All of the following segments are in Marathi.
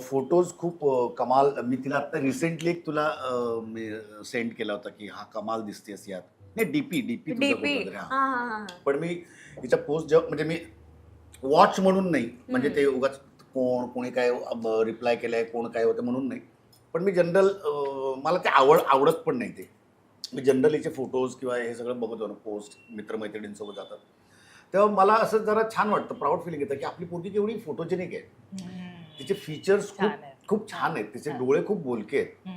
फोटोज खूप कमाल मी तिला आता रिसेंटली एक तुला सेंड केला होता की हा कमाल दिसतेस यात. नाही डीपी डीपी डीपी पण मी तिच्या पोस्ट जेव्हा म्हणजे मी वॉच म्हणून नाही म्हणजे ते उगाच कोण कोणी काय रिप्लाय केलंय कोण काय होतं म्हणून नाही. पण मी जनरल मला ते आवड आवडत पण नाही ते. मी जनरलीचे फोटोज किंवा हे सगळं बघतो ना पोस्ट मित्रमैत्रिणींसोबत जातात. तेव्हा मला असं जरा छान वाटतं प्राऊड फिलिंग येतं की आपली पोरगी केवढी फोटोजेनिक आहे. तिचे फीचर्स खूप छान. खूप छान आहेत. तिचे. डोळे खूप बोलके आहेत.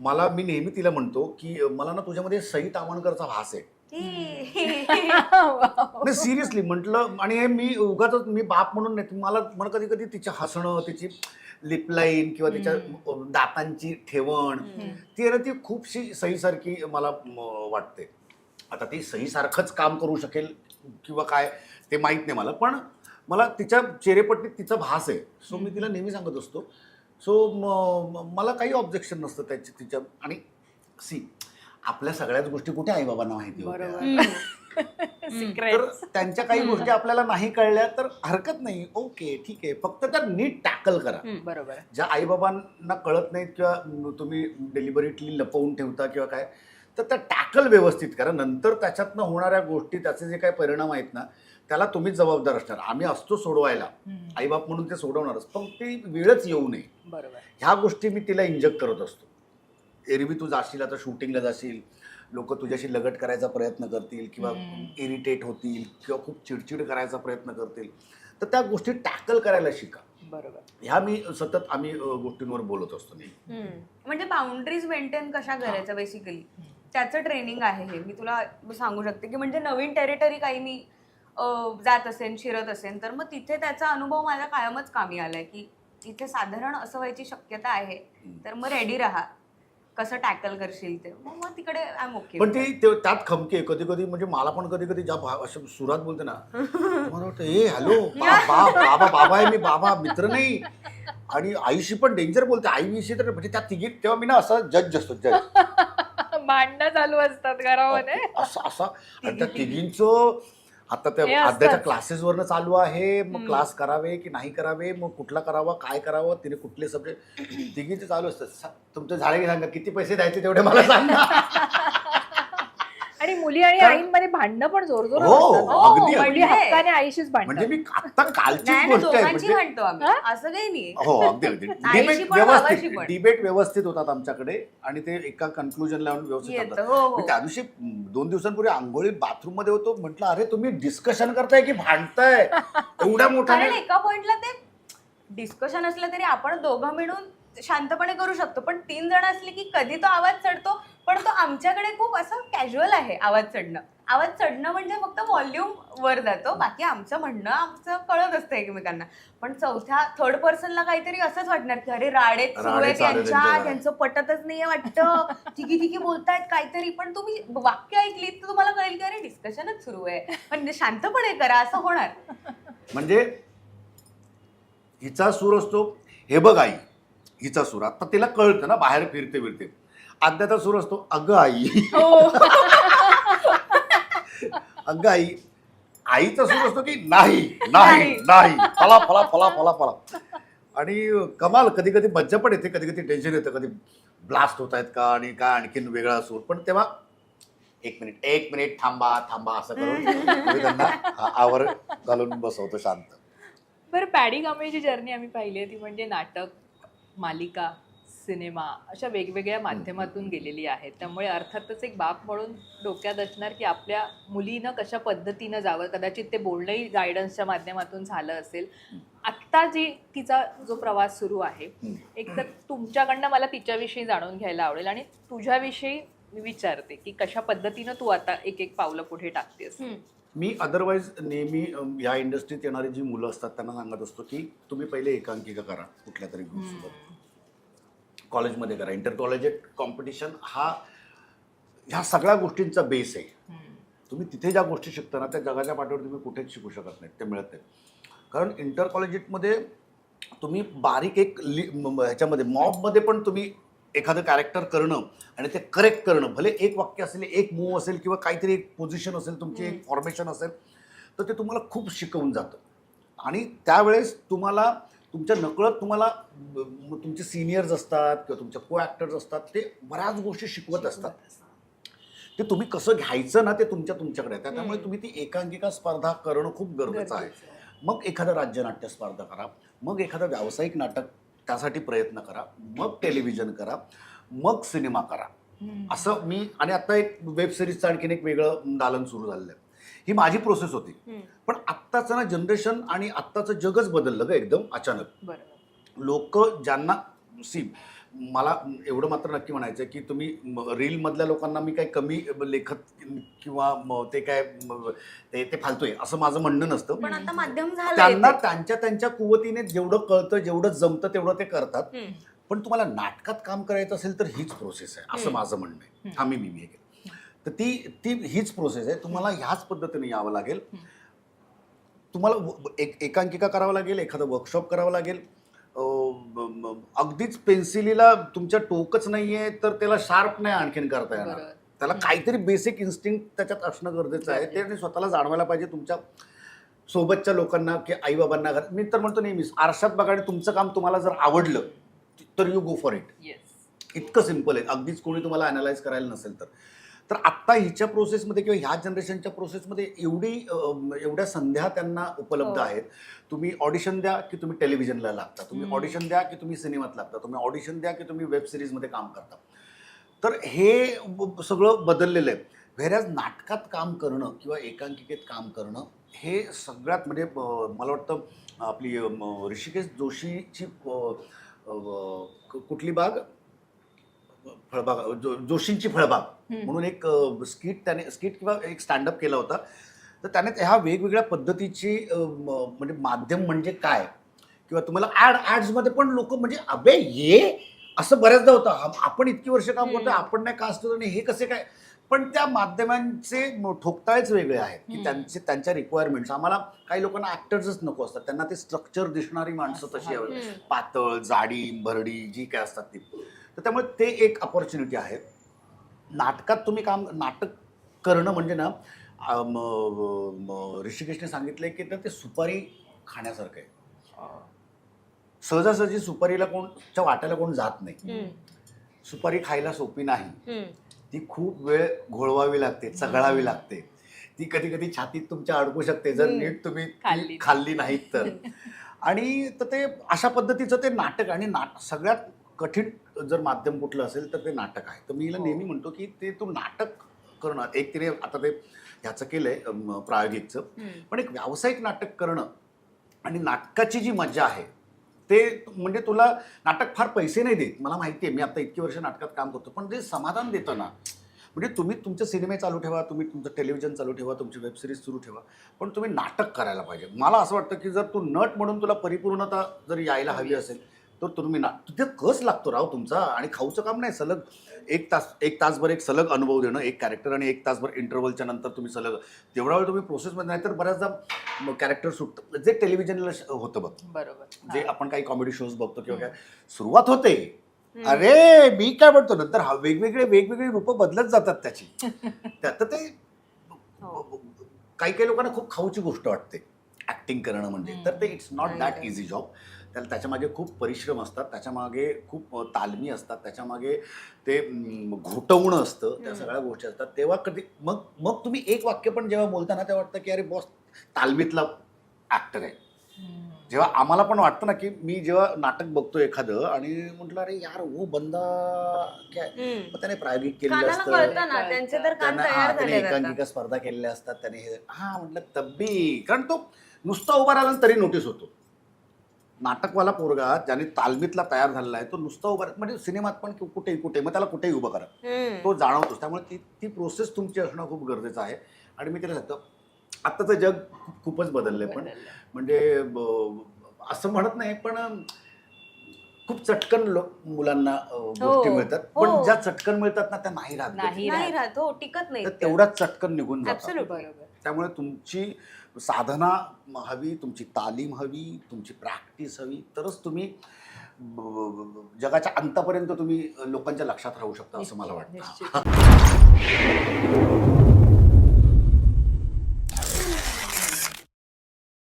मला मी नेहमी तिला म्हणतो की मला ना तुझ्यामध्ये सई तावणकरचा भास आहे. नाही सिरियसली म्हटलं आणि हे मी उगाच मी बाप म्हणून नाही मला मला कधी कधी तिचं हसणं तिची लिप लाईन किंवा तिच्या दातांची ठेवण ती आहे ना ती खूपशी सहीसारखी मला म, वाटते. आता ती सहीसारखंच काम करू शकेल किंवा काय ते माहीत नाही मला. पण मला तिच्या चेहरेपट्टीत तिचा भास आहे. सो मी तिला नेहमी सांगत असतो. सो मला काही ऑब्जेक्शन नसतं त्याची तिच्या आणि सी आपल्या सगळ्याच गोष्टी कुठे आईबाबांना माहिती होत्या? बरोबर. तर सिक्रेट त्यांच्या काही गोष्टी आपल्याला नाही कळल्या तर हरकत नाही. ओके ठीक आहे. फक्त त्या नीट टॅकल करा. बरोबर. ज्या आईबाबांना कळत नाहीत किंवा तुम्ही डिलिव्हरीतली लपवून ठेवता किंवा काय तर त्या टॅकल व्यवस्थित करा. नंतर त्याच्यातनं होणाऱ्या गोष्टी त्याचे जे काही परिणाम आहेत ना त्याला तुम्हीच जबाबदार असणार. आम्ही असतो सोडवायला. आईबाप म्हणून ते सोडवणारच. पण ती वेळच येऊ नये. बरोबर. ह्या गोष्टी मी तिला इंजेक्ट करत असतो. एरवी तू जाशील आता शूटिंगला जाशील. लोक तुझ्याशी लगट करायचा प्रयत्न करतील किंवा. इरिटेट होतील किंवा खूप चिडचिड करायचा प्रयत्न करतील. तर त्या गोष्टी टॅकल करायला शिका. बरोबर. ह्या मी सतत आम्ही गोष्टींवर बोलत असतो. म्हणजे बाउंड्रीज मेंटेन कशा करायच्या बेसिकली त्याचं ट्रेनिंग आहे हे. मी तुला सांगू शकते की म्हणजे नवीन टेरिटरी काही मी जात असेन शिरत असेन तर मग तिथे त्याचा अनुभव माझ्या कायमच कामी आलाय की इथे साधारण असं व्हायची शक्यता आहे. तर मग रेडी राहा. कसं टॅकल करशील ते. मग मग तिकडे आय ओके पण ती ते- त्यात खमके कधी कधी म्हणजे मला पण कधी कधी ज्या भा- अशा सुरात बोलते ना मला वाटतं ए हॅलो बाबा बाबा बाबा आहे मी बाबा मित्र नाही. आणि आईशी पण डेंजर बोलते. आईविषयी तर म्हणजे त्या तिघी तेव्हा मी ना असा जज असतो जज भांडणं चालू असतात घरामध्ये. असं असं. आणि त्या तिघींचं आता हे त्या असतंच. अध्याच्या क्लासेसवरनं चालू आहे मग. क्लास करावे की नाही करावे मग कुठला करावा काय करावं तिने कुठले सब्जेक्ट तिघींचे चालू असतात सा- तुमचे की सांगा किती पैसे द्यायचे तेवढे मला सांगा आणि मुली आणि आईंमध्ये भांडणं पण जोर जोर हो, अगदी, मुली अगदी. हक्काने आईशीच म्हणजे भांडतात मी आता कालची नाही गोष्ट आहे दोघांची म्हणजे म्हणतो आम्ही. हा? असं काही नाही. हो अगदी अगदी. आईशी डिबेट पण, बाबाशी व्यवस्थित पण. डिबेट व्यवस्थित होतात आमच्याकडे आणि ते एका कन्क्लुजन लावून व्यवस्थित येतं होतात हो मी हो त्या दिवशी म, दोन दिवसांपूर्वी आंघोळी बाथरूममध्ये होतो म्हटलं अरे तुम्ही डिस्कशन करताय की भांडताय? एवढ्या मोठ्या कारण एका पॉइंटला ते डिस्कशन असलं तरी आपण दोघं मिळून शांतपणे करू शकतो. पण तीन जण असले की कधी तो आवाज चढतो? पण तो आमच्याकडे खूप असं कॅज्युअल आहे आवाज चढणं. आवाज चढणं म्हणजे फक्त व्हॉल्यूम वर जातो. बाकी आमचं म्हणणं आमचं कळत असतं एकमेकांना. पण चौथ्या थर्ड पर्सनला काहीतरी असंच वाटणार की अरे राडेत सुरू राडे आहे आहे त्यांच्या. त्यांचं पटतच नाहीये वाटतं. तिघी तिघी बोलतायत काहीतरी. पण तुम्ही वाक्य ऐकली तर तुम्हाला कळेल की अरे डिस्कशनच सुरू आहे. पण शांतपणे करा असं होणार. म्हणजे हिचा सूर असतो हे बघ आई. हिचा सूर. आता तिला कळतं ना बाहेर फिरते फिरते. आद्याचा सूर असतो अगं आई. अगं आई आईचा सूर असतो की नाही? नाही नाही. फला फला फला फला फला. आणि कमाल कधी कधी मज्जा पण येते कधी कधी टेन्शन येतं कधी ब्लास्ट होत आहेत का आणि काय आणखीन वेगळा सूर. पण तेव्हा एक मिनिट एक मिनिट थांबा थांबा असं करून मी त्यांना आवर घालून बसवतो शांत. बरं पॅडी कांबळेची जर्नी आम्ही पाहिली आहे ती म्हणजे नाटक. मालिका सिनेमा अशा वेगवेगळ्या माध्यमातून गेलेली आहे त्यामुळे अर्थातच एक बाप म्हणून डोक्यात असणार की आपल्या मुलीनं कशा पद्धतीनं जावं? कदाचित ते बोलणंही गायडन्सच्या माध्यमातून झालं असेल. आत्ता जी तिचा जो प्रवास सुरू आहे. एक तर तुमच्याकडनं मला तिच्याविषयी जाणून घ्यायला आवडेल आणि तुझ्याविषयी मी विचारते की कशा पद्धतीनं तू आता एक एक पावलं पुढे टाकतेस? मी अदरवाईज नेहमी अम, ह्या इंडस्ट्रीत येणारी जी मुलं असतात त्यांना सांगत असतो की तुम्ही पहिले एकांकिका करा कुठल्या तरी ग्रुपसोबत कॉलेजमध्ये करा. इंटर कॉलेजेट कॉम्पिटिशन हा ह्या सगळ्या गोष्टींचा बेस आहे. तुम्ही तिथे ज्या गोष्टी शिकता ना त्या जगाच्या पाठीवर तुम्ही कुठेच शिकू शकत नाही ते मिळत नाही कारण इंटर कॉलेजेटमध्ये तुम्ही बारीक एक लि म- म- ह्याच्यामध्ये मॉबमध्ये पण तुम्ही एखादं कॅरेक्टर करणं आणि ते करेक्ट करणं भले एक वाक्य असेल एक मूव असेल किंवा काहीतरी एक पोझिशन असेल तुमची एक फॉर्मेशन असेल तर ते तुम्हाला खूप शिकवून जातं. आणि त्यावेळेस तुम्हाला तुमच्या नकळत तुम्हाला तुमचे सिनियर्स असतात किंवा तुमच्या को ॲक्टर्स असतात ते बऱ्याच गोष्टी शिकवत असतात. ते तुम्ही कसं घ्यायचं ना ते तुमच्या तुमच्याकडे आहे. त्यामुळे. तुम्ही ती एकांकिका स्पर्धा करणं खूप गरजेचं आहे. गरजेचं आहे. मग एखादं राज्यनाट्य स्पर्धा करा मग एखादं व्यावसायिक नाटक त्यासाठी प्रयत्न करा. मग टेलिव्हिजन करा. मग सिनेमा करा. असं मी आणि आता एक वेब सिरीजचं आणखीन एक वेगळं दालन सुरू झालेलं आहे. ही माझी प्रोसेस होती. पण आत्ताचं ना जनरेशन आणि आत्ताचं जगच बदललं ग एकदम अचानक. लोक ज्यांना सी मला एवढं मात्र नक्की म्हणायचं की तुम्ही रीलमधल्या लोकांना मी काही कमी लेखत किंवा ते काय ते ते फालतोय असं माझं म्हणणं नसतं पण आता माध्यम झालं त्यांना त्यांच्या त्यांच्या कुवतीने जेवढं कळतं जेवढं जमतं तेवढं ते करतात हम्म. पण तुम्हाला नाटकात काम करायचं असेल तर हीच प्रोसेस आहे असं हम्म. माझं म्हणणं आहे हम्म. हा मी मी केलं. तर ती ती हीच प्रोसेस आहे तुम्हाला ह्याच पद्धतीने यावं लागेल हम्म. तुम्हाला व- एक एकांकिका करावं लागेल एखादं वर्कशॉप करावं लागेल अगदीच पेन्सिलीला तुमच्या टोकच नाहीये तर त्याला शार्प नाही आणखीन करता येणार. त्याला काहीतरी बेसिक इन्स्टिंक्ट त्याच्यात असणं गरजेचं आहे. ते स्वतःला जाणवायला पाहिजे तुमच्या सोबतच्या लोकांना की आईबाबांना घर. मी तर म्हणतो नेहमीच आरशात बघा आणि तुमचं काम तुम्हाला जर आवडलं तर यू गो फॉर इट इतकं सिंपल आहे. अगदीच कोणी तुम्हाला अनालाइज करायला नसेल तर. तर आत्ता हिच्या प्रोसेसमध्ये किंवा ह्या जनरेशनच्या प्रोसेसमध्ये एवढी एवढ्या संध्या त्यांना उपलब्ध हो. आहेत. तुम्ही ऑडिशन द्या की तुम्ही टेलिव्हिजनला लागता. तुम्ही. ऑडिशन द्या की तुम्ही सिनेमात लागता. तुम्ही ऑडिशन द्या की तुम्ही वेब सिरीजमध्ये काम करता. तर हे सगळं बदललेलं आहे. व्हेरॅज नाटकात काम करणं किंवा एकांकिकेत काम करणं हे सगळ्यात म्हणजे मला वाटतं आपली ऋषिकेश जोशीची कुठली बाग? फळबाग जो जोशींची फळबाग. म्हणून एक स्किट त्याने स्किट किंवा एक स्टँडअप केला होता. तर त्याने ह्या वेगवेगळ्या पद्धतीची म्हणजे माध्यम म्हणजे काय? किंवा तुम्हाला ॲड ॲड्समध्ये पण लोक म्हणजे अबे ये. असं बऱ्याचदा होतं. आपण इतकी वर्ष काम हम्म. आपण नाही कास्ट आणि हे कसे काय? पण त्या माध्यमांचे ठोकताळेच वेगळे आहेत की. त्यांचे त्यांच्या रिक्वायरमेंट्स आम्हाला काही लोकांना ॲक्टर्सच नको असतात. त्यांना ते स्ट्रक्चर दिसणारी माणसं तशी. पातळ जाडी भरडी जी काय असतात ती. तर त्यामुळे ते एक अपॉर्च्युनिटी आहे नाटकात तुम्ही काम नाटक करणं म्हणजे ना ऋषिकेशने सांगितलंय की तर ते सुपारी खाण्यासारखं आहे सहजासहजी सुपारीला कोणच्या वाट्याला कोण जात नाही. सुपारी खायला सोपी नाही. ती खूप वेळ घोळवावी लागते चघळावी लागते ती कधी कधी छातीत तुमच्या अडकू शकते जर. नीट तुम्ही. खाल्ली नाहीत तर आणि तर ते अशा पद्धतीचं ते नाटक आणि नाट सगळ्यात कठीण जर माध्यम कुठलं असेल तर ते नाटक आहे तर मी हिला हो. नेहमी म्हणतो की ते तू नाटक करणं एक तिने आता ते ह्याचं केलंय प्रायोगिकचं. पण एक व्यावसायिक नाटक करणं आणि नाटकाची जी मजा आहे ते म्हणजे तुला नाटक फार पैसे नाही देत मला माहिती आहे मी आता इतकी वर्ष नाटकात काम करतो पण ते समाधान देतं ना म्हणजे तुम्ही तुमचे सिनेमे चालू ठेवा तुम्ही तुमचं टेलिव्हिजन चालू ठेवा तुमची वेब सिरीज सुरू ठेवा पण तुम्ही नाटक करायला पाहिजे मला असं वाटतं की जर तू नट म्हणून तुला परिपूर्णता जर यायला हवी असेल तर तुम्ही ना तिथे कस लागतो राव तुमचा? आणि खाऊचं काम नाही सलग एक तास एक तासभर एक सलग अनुभव देणं एक कॅरेक्टर आणि एक तासभर इंटरव्हलच्या नंतर तुम्ही सलग तेवढा वेळ तुम्ही प्रोसेसमध्ये नाही तर बऱ्याचदा कॅरेक्टर सुटतं जे टेलिव्हिजनला होतं बघ बरोबर. जे आपण काही कॉमेडी शोज बघतो किंवा काय सुरुवात होते. अरे मी काय म्हणतो नंतर हा वेगवेगळे वेगवेगळे रूप बदलत जातात त्याची. त्यात ते हो. काही काही लोकांना खूप खाऊची गोष्ट वाटते. ऍक्टिंग करणं म्हणजे. तर ते it's not that. Easy job त्याला त्याच्यामागे खूप परिश्रम असतात त्याच्यामागे खूप तालमी असतात त्याच्यामागे ते घोटवणं असतं त्या. सगळ्या गोष्टी असतात तेव्हा कधी मग मग तुम्ही एक वाक्य पण जेव्हा बोलताना तेव्हा वाटतं की अरे बॉस तालमीतला ऍक्टर आहे. जेव्हा आम्हाला पण वाटतं ना की मी जेव्हा नाटक बघतो एखादं आणि म्हटलं अरे यार वो बंदा काय. मग त्याने प्रायोगिक केलेलं असतं ना त्यांना हा. एकांकिका स्पर्धा केलेल्या असतात त्याने हे हा म्हटलं तब्बी कारण तो नुसता उभा राहिला तरी नोटीस होतो नाटकवाला पोरगा ज्याने तालमीतला तयार झालेला आहे तो नुसता उभा म्हणजे सिनेमात पण कुठेही कुठे मग त्याला कुठेही उभं करा. तो जाणवतोच त्यामुळे ती ती प्रोसेस तुमची असणं खूप गरजेचं आहे आणि मी त्याला सांगतो आत्ताचं जग खूप- खूपच बदललंय पण बदललं. म्हणजे असं म्हणत नाही पण खूप चटकन लो- मुलांना अं, गोष्टी हो, मिळतात हो. पण ज्या चटकन मिळतात ना त्या नाही राहत कधी. नाही नाही राहत. हो टिकत नाही तर चटकन निघून जातात. बरोबर त्यामुळे तुमची साधना हवी तुमची तालीम हवी तुमची प्रॅक्टिस हवी तरच तुम्ही ब- ब- ब- जगाच्या अंतापर्यंत तुम्ही लोकांच्या लक्षात राहू शकता असं मला वाटतं निश्चित.